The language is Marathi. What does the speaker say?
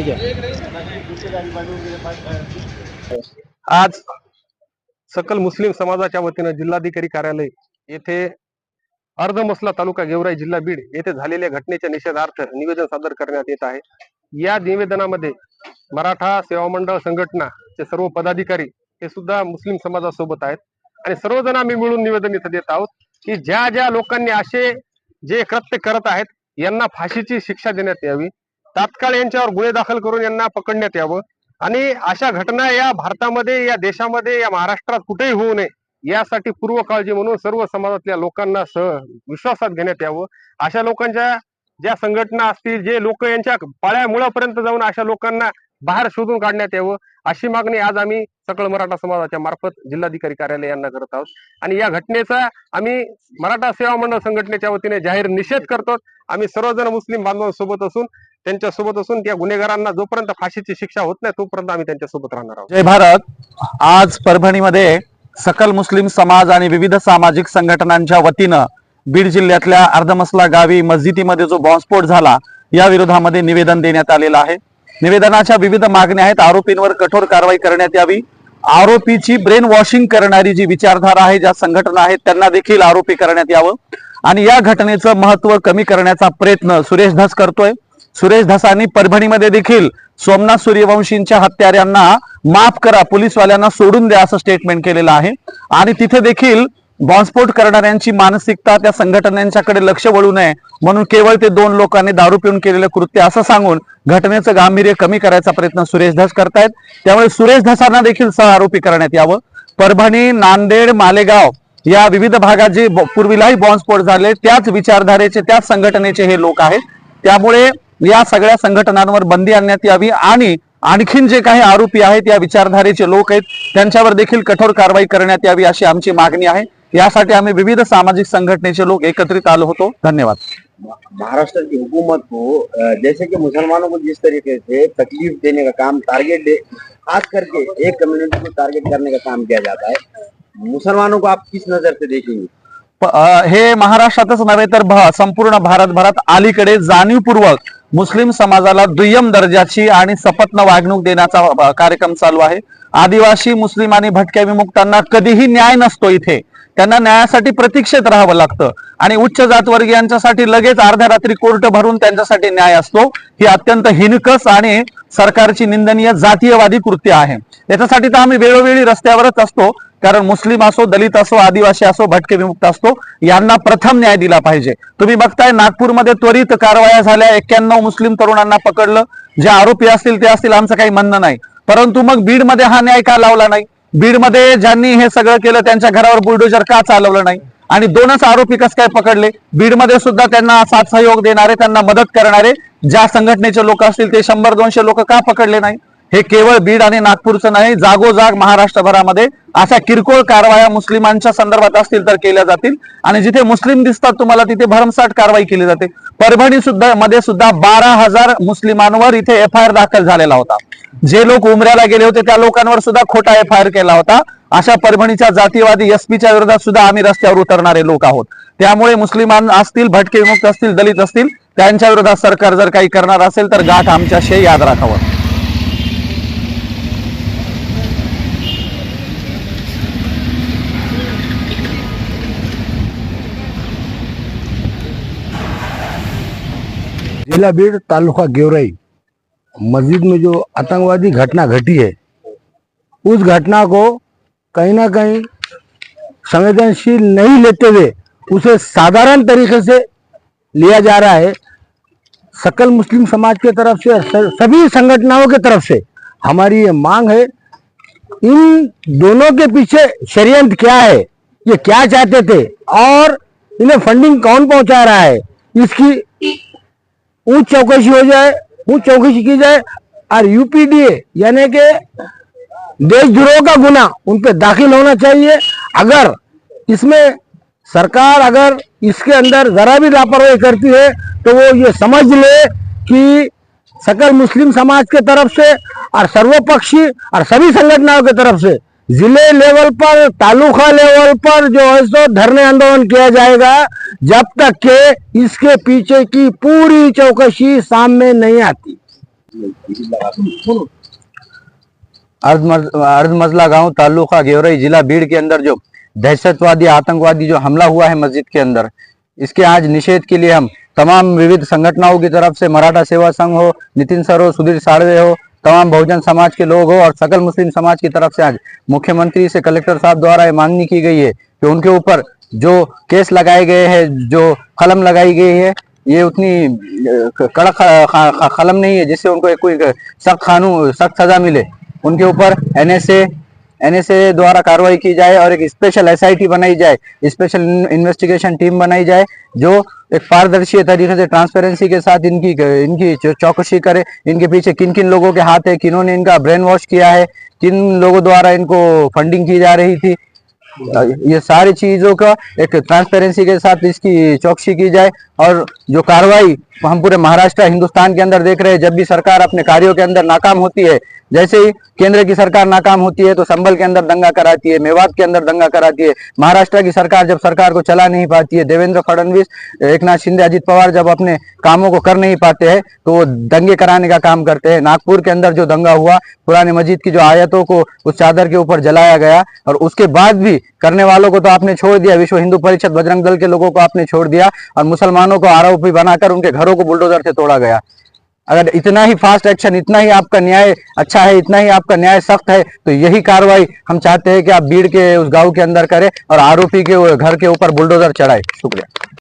पाहिजे. आज सकल मुस्लिम समाजाच्या वतीनं जिल्हाधिकारी कार्यालय येथे अर्धमसला तालुका गेवराई जिल्हा बीड येथे झालेल्या घटनेच्या निषेधार्थ निवेदन सादर करण्यात येत आहे. या निवेदनामध्ये मराठा सेवा मंडळ संघटना चे सर्व पदाधिकारी हे सुद्धा मुस्लिम समाजासोबत आहेत. आणि सर्वजण आम्ही मिळून निवेदन इथं देत आहोत की ज्या ज्या लोकांनी असे जे कृत्य करत आहेत यांना फाशीची शिक्षा देण्यात यावी. तात्काळ यांच्यावर गुन्हे दाखल करून यांना पकडण्यात यावं. आणि अशा घटना या भारतामध्ये या देशामध्ये या महाराष्ट्रात कुठेही होऊ नये यासाठी पूर्व काळजी म्हणून सर्व समाजातल्या लोकांना सह विश्वासात घेण्यात यावं. अशा लोकांच्या ज्या संघटना असतील जे लोक यांच्या पाळ्या मुळापर्यंत जाऊन अशा लोकांना बाहेर शोधून काढण्यात यावं अशी मागणी आज आम्ही सकळ मराठा समाजाच्या मार्फत जिल्हाधिकारी कार्यालय यांना करत आहोत. आणि या घटनेचा आम्ही मराठा सेवा मंडळ संघटनेच्या वतीने जाहीर निषेध करतो आम्ही सर्वजण मुस्लिम बांधवांसोबत असून त्यांच्यासोबत असून त्या गुन्हेगारांना जोपर्यंत फाशीची शिक्षा होत नाही तोपर्यंत आम्ही त्यांच्यासोबत राहणार आहोत. जय भारत. आज परभणीमध्ये सकल मुस्लिम समाज आणि विविध सामाजिक संघटनांच्या वतीनं बीड जिल्ह्यातल्या अर्धमसला गावी मस्जिदीमध्ये जो बॉम्बस्फोट झाला या विरोधामध्ये निवेदन देण्यात आलेलं आहे. निवेदनाच्या विविध मागण्या आहेत. आरोपींवर कठोर कारवाई करण्यात यावी. आरोपीची ब्रेन वॉशिंग करणारी जी विचारधारा आहे ज्या संघटना आहेत त्यांना देखील आरोपी करण्यात यावं. आणि या घटनेचं महत्त्व कमी करण्याचा प्रयत्न सुरेश धस करतोय. सुरेश धसांनी परभणीमध्ये देखील सोमनाथ सूर्यवंशींच्या हत्याऱ्यांना माफ करा पोलीसवाल्यांना सोडून द्या असं स्टेटमेंट केलेलं आहे. आणि तिथे देखील बॉम्बस्फोट करणाऱ्यांची मानसिकता त्या संघटनांच्याकडे लक्ष वळू नये म्हणून केवळ ते दोन लोकांनी दारू पिऊन केलेलं कृत्य असं सांगून घटनेचं गांभीर्य कमी करायचा प्रयत्न सुरेश धस करतायत. त्यामुळे सुरेश धसांना देखील सह आरोपी करण्यात यावं. परभणी नांदेड मालेगाव या विविध भागात जे पूर्वीलाही बॉम्बस्फोट झाले त्याच विचारधारेचे त्याच संघटनेचे हे लोक आहेत. त्यामुळे या सगळ्या संघटनांवर बंदी आणण्यात यावी आणि आणखीन जे काही आरोपी आहेत या विचारधारेचे लोक आहेत त्यांच्यावर देखील कठोर कारवाई करण्यात यावी अशी आमची मागणी आहे. यासाठी आम्ही विविध सामाजिक संघटनेचे लोक एकत्रित आलो होतो. धन्यवाद. महाराष्ट्र की हुकूमत को अ, जैसे कि मुसलमानों को जिस तरीके से तकलीफ देने का काम टारगेट दे खास करके एक कम्युनिटी को टारगेट करने का काम किया जाता है। मुसलमानों को आप किस नजर से देखेंगे? हे महाराष्ट्रातच नव्हे तर संपूर्ण भारतभरात अलीकडे जाणीवपूर्वक मुस्लिम समाजाला दुय्यम दर्जाची आणि सपत्न वागणूक देण्याचा कार्यक्रम चालू आहे. आदिवासी मुस्लिम आणि भटक्या विमुक्तांना कधीही न्याय नसतो इथे. त्यांना न्यायासाठी प्रतीक्षेत राहावं लागतं. आणि उच्च जातवर्गीयांच्यासाठी लगेच अर्ध्या रात्री कोर्ट भरून त्यांच्यासाठी न्याय असतो. ही अत्यंत हिनकस आणि सरकारची निंदनीय जातीयवादी कृत्य आहे. याच्यासाठी तर आम्ही वेळोवेळी रस्त्यावरच असतो. कारण मुस्लिम असो दलित असो आदिवासी असो भटके विमुक्त असतो यांना प्रथम न्याय दिला पाहिजे. तुम्ही बघताय नागपूरमध्ये त्वरित कारवाया झाल्या. एक्क्याण्णव मुस्लिम तरुणांना पकडलं. जे आरोपी असतील ते असतील आमचं काही म्हणणं नाही. परंतु मग बीडमध्ये हा न्याय का लावला नाही? बीडमध्ये ज्यांनी हे सगळं केलं त्यांच्या घरावर बुलडोजर का चालवलं नाही? आणि दोनच आरोपी कस काय पकडले? बीडमध्ये सुद्धा त्यांना साथ सहयोग देणारे त्यांना मदत करणारे ज्या संघटनेचे लोक असतील ते शंभर दोनशे लोक का पकडले नाही? हे केवळ बीड आणि नागपूरचं नाही जागोजाग महाराष्ट्रभरामध्ये अशा किरकोळ कारवाया मुस्लिमांच्या संदर्भात असतील तर केल्या जातील. आणि जिथे मुस्लिम दिसतात तुम्हाला तिथे भरमसाठ कारवाई केली जाते. परभणी सुद्धा मध्ये सुद्धा बारा हजार मुस्लिमांवर इथे एफ आय आर दाखल झालेला होता. जे लोक उमऱ्याला गेले होते त्या लोकांवर सुद्धा खोटा एफ आय आर केला होता. अशा परभणीच्या जातीवादी एसपीच्या विरोधात सुद्धा आम्ही रस्त्यावर उतरणारे लोक आहोत. त्यामुळे मुस्लिमान असतील भटके विमुक्त असतील दलित असतील त्यांच्या विरोधात सरकार जर काही करणार असेल तर गाठ आमच्याशी याद राखावं. जिला बीड तालुका गेवराई। मस्जिद में जो आतंकवादी घटना घटी है, उस घटना को कहीं ना कहीं संवेदनशील नहीं लेते हुए उसे साधारण तरीके से लिया जा रहा है। सकल मुस्लिम समाज के तरफ़ से सभी संगठनों की तरफ़ से हमारी ये मांग है, इन दोनों के पीछे षड्यंत्र क्या है, ये क्या चाहते थे, और इन्हें फंडिंग कौन पहुँचा रहा है, इसकी ऊंच चौकसी हो जाए, ऊंच चौकसी की जाए, और यूपीडीए यानी कि देशद्रोह का गुना उन पे दाखिल होना चाहिए। अगर इसमें सरकार अगर इसके अंदर जरा भी लापरवाही करती है तो वो ये समझ ले कि सकल मुस्लिम समाज के तरफ़ से और सर्वपक्षी और सभी संगठनों के तरफ़ से ज़िले लेवल पर, तालुका लेवल पर जो है सो धरने आंदोलन किया जाएगा, जब तक के इसके पीछे की पूरी चौकसी सामने नहीं आती। अर्ध अर्ध मजला गाँव, तालुका गेवरई जिला भीड़ के अंदर जो दहशतवादी, आतंकवादी जो हमला हुआ है मस्जिद के अंदर, इसके आज निषेध के लिए हम तमाम विविध संगठनों की तरफ़ से मराठा सेवा संघ हो, नितिन सर हो, सुधीर साड़वे हो तमाम बहुजन समाज के लोग हो और सकल मुस्लिम समाज की तरफ़ से आज मुख्यमंत्री से कलेक्टर साहब द्वारा ये मांगनी की गई है कि उनके ऊपर जो केस लगाए गए हैं, जो कलम लगाई गई है, ये उतनी कड़क कलम नहीं है जिससे उनको एक कोई सख्त कानून, सख्त सजा मिले। उनके ऊपर एनएसए एनएसए द्वारा कार्रवाई की जाए और एक स्पेशल एसआईटी बनाई जाए स्पेशल इन्वेस्टिगेशन टीम बनाई जाए, जो एक पारदर्शी तरीके से ट्रांसपेरेंसी के साथ इनकी इनकी चौकसी करे, इनके पीछे किन किन लोगों के हाथ है, किन्होंने इनका ब्रेन वॉश किया है, किन लोगों द्वारा इनको फंडिंग की जा रही थी। ये सारी चीज़ों का एक ट्रांसपेरेंसी के साथ इसकी चौकसी की जाए और जो कार्रवाई हम पूरे महाराष्ट्र हिंदुस्तान के अंदर देख रहे हैं, जब भी सरकार अपने कार्यों के अंदर नाकाम होती है, जैसे ही केंद्र की सरकार नाकाम होती है तो संबल के अंदर दंगा कराती है, मेवात के अंदर दंगा कराती है, महाराष्ट्र की सरकार जब सरकार को चला नहीं पाती है, देवेंद्र फडणवीस एक नाथ शिंदे, अजित पवार जब अपने कामों को कर नहीं पाते हैं तो वो दंगे कराने का काम करते हैं। नागपुर के अंदर जो दंगा हुआ, पुराने मस्जिद की जो आयतों को उस चादर के ऊपर जलाया गया, और उसके बाद भी करने वालों को तो आपने छोड़ दिया, विश्व हिंदू परिषद, बजरंग दल के लोगों को आपने छोड़ दिया, और मुसलमानों को आरोपी बनाकर उनके घरों को बुलडोजर से तोड़ा गया। अगर इतना ही फास्ट एक्शन, इतना ही आपका न्याय अच्छा है, इतना ही आपका न्याय सख्त है तो यही कार्रवाई हम चाहते हैं कि आप भीड़ के, उस गाँव के अंदर करें और आरोपी के घर के ऊपर बुलडोजर चढ़ाए। शुक्रिया।